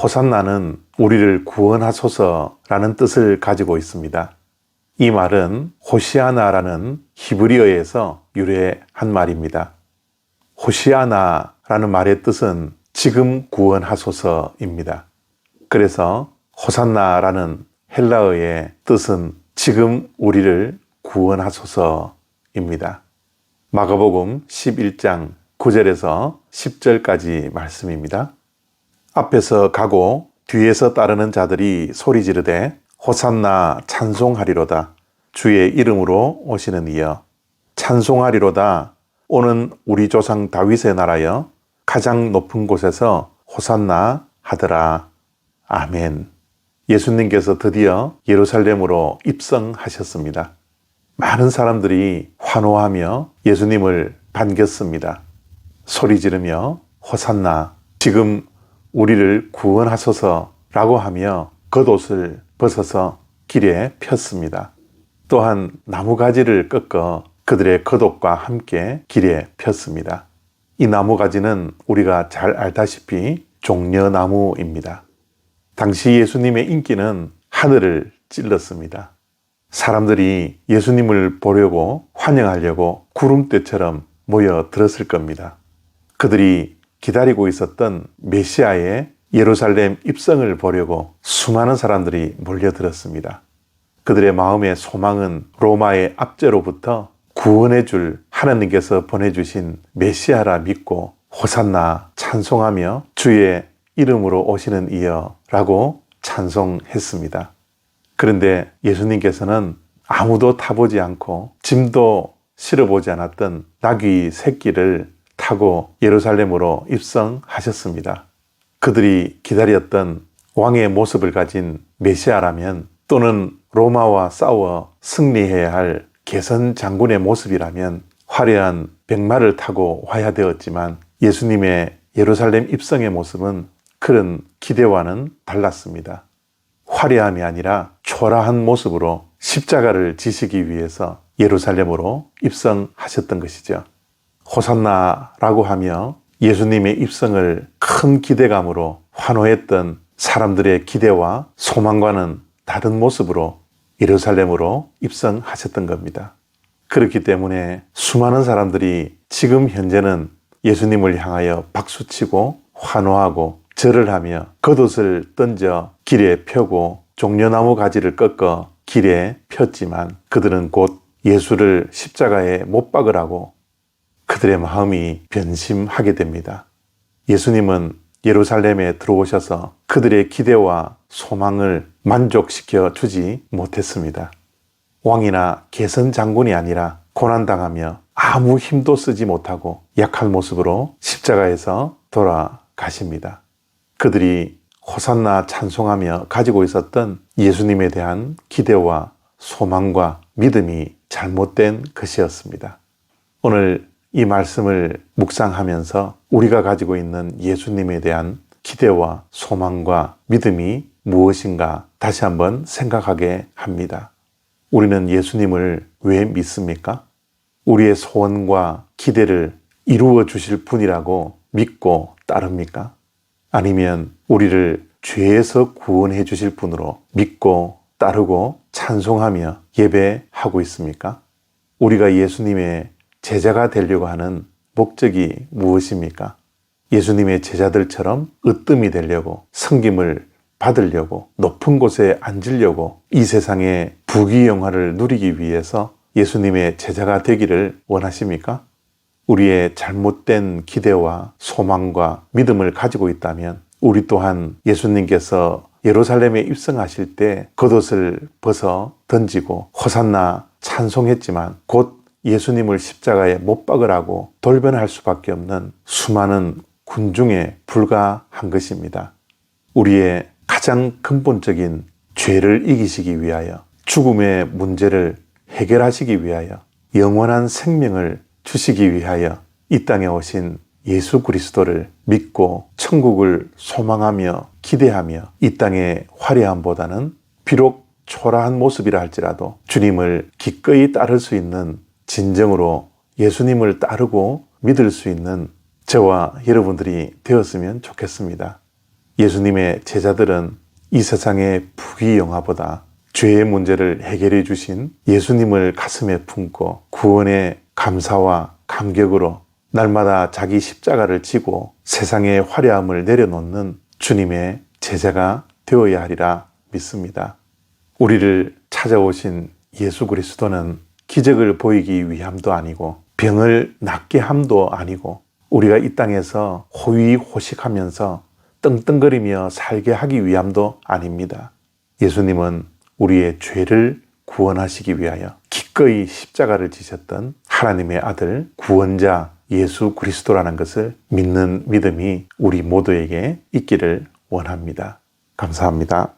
호산나는 우리를 구원하소서라는 뜻을 가지고 있습니다. 이 말은 호시아나라는 히브리어에서 유래한 말입니다. 호시아나라는 말의 뜻은 지금 구원하소서입니다. 그래서 호산나라는 헬라어의 뜻은 지금 우리를 구원하소서입니다. 마가복음 11장 9절에서 10절까지 말씀입니다. 앞에서 가고 뒤에서 따르는 자들이 소리 지르되 호산나 찬송하리로다 주의 이름으로 오시는 이여 찬송하리로다 오는 우리 조상 다윗의 나라여 가장 높은 곳에서 호산나 하더라 아멘 예수님께서 드디어 예루살렘으로 입성하셨습니다. 많은 사람들이 환호하며 예수님을 반겼습니다. 소리 지르며 호산나 지금 우리를 구원하소서라고 하며 겉옷을 벗어서 길에 폈습니다. 또한 나무가지를 꺾어 그들의 겉옷과 함께 길에 폈습니다. 이 나무가지는 우리가 잘 알다시피 종려나무입니다. 당시 예수님의 인기는 하늘을 찔렀습니다. 사람들이 예수님을 보려고 환영하려고 구름대처럼 모여 들었을 겁니다. 그들이 기다리고 있었던 메시아의 예루살렘 입성을 보려고 수많은 사람들이 몰려들었습니다. 그들의 마음의 소망은 로마의 압제로부터 구원해 줄 하나님께서 보내주신 메시아라 믿고 호산나 찬송하며 주의 이름으로 오시는 이여 라고 찬송했습니다. 그런데 예수님께서는 아무도 타보지 않고 짐도 실어보지 않았던 나귀 새끼를 타고 예루살렘으로 입성하셨습니다. 그들이 기다렸던 왕의 모습을 가진 메시아라면 또는 로마와 싸워 승리해야 할 개선 장군의 모습이라면 화려한 백마를 타고 와야 되었지만 예수님의 예루살렘 입성의 모습은 그런 기대와는 달랐습니다. 화려함이 아니라 초라한 모습으로 십자가를 지시기 위해서 예루살렘으로 입성하셨던 것이죠. 호산나라고 하며 예수님의 입성을 큰 기대감으로 환호했던 사람들의 기대와 소망과는 다른 모습으로 예루살렘으로 입성하셨던 겁니다. 그렇기 때문에 수많은 사람들이 지금 현재는 예수님을 향하여 박수치고 환호하고 절을 하며 겉옷을 던져 길에 펴고 종려나무 가지를 꺾어 길에 폈지만 그들은 곧 예수를 십자가에 못 박으라고 그들의 마음이 변심하게 됩니다. 예수님은 예루살렘에 들어오셔서 그들의 기대와 소망을 만족시켜 주지 못했습니다. 왕이나 개선 장군이 아니라 고난당하며 아무 힘도 쓰지 못하고 약한 모습으로 십자가에서 돌아가십니다. 그들이 호산나 찬송하며 가지고 있었던 예수님에 대한 기대와 소망과 믿음이 잘못된 것이었습니다. 오늘 이 말씀을 묵상하면서 우리가 가지고 있는 예수님에 대한 기대와 소망과 믿음이 무엇인가 다시 한번 생각하게 합니다. 우리는 예수님을 왜 믿습니까? 우리의 소원과 기대를 이루어 주실 분이라고 믿고 따릅니까? 아니면 우리를 죄에서 구원해 주실 분으로 믿고 따르고 찬송하며 예배하고 있습니까? 우리가 예수님의 제자가 되려고 하는 목적이 무엇입니까? 예수님의 제자들처럼 으뜸이 되려고 성김을 받으려고 높은 곳에 앉으려고 이 세상의 부귀영화를 누리기 위해서 예수님의 제자가 되기를 원하십니까? 우리의 잘못된 기대와 소망과 믿음을 가지고 있다면 우리 또한 예수님께서 예루살렘에 입성하실 때 겉옷을 벗어 던지고 호산나 찬송했지만 곧 예수님을 십자가에 못 박으라고 돌변할 수밖에 없는 수많은 군중에 불과한 것입니다. 우리의 가장 근본적인 죄를 이기시기 위하여 죽음의 문제를 해결하시기 위하여 영원한 생명을 주시기 위하여 이 땅에 오신 예수 그리스도를 믿고 천국을 소망하며 기대하며 이 땅의 화려함보다는 비록 초라한 모습이라 할지라도 주님을 기꺼이 따를 수 있는 진정으로 예수님을 따르고 믿을 수 있는 저와 여러분들이 되었으면 좋겠습니다. 예수님의 제자들은 이 세상의 부귀영화보다 죄의 문제를 해결해 주신 예수님을 가슴에 품고 구원의 감사와 감격으로 날마다 자기 십자가를 지고 세상의 화려함을 내려놓는 주님의 제자가 되어야 하리라 믿습니다. 우리를 찾아오신 예수 그리스도는 기적을 보이기 위함도 아니고 병을 낫게 함도 아니고 우리가 이 땅에서 호위호식하면서 떵떵거리며 살게 하기 위함도 아닙니다. 예수님은 우리의 죄를 구원하시기 위하여 기꺼이 십자가를 지셨던 하나님의 아들 구원자 예수 그리스도라는 것을 믿는 믿음이 우리 모두에게 있기를 원합니다. 감사합니다.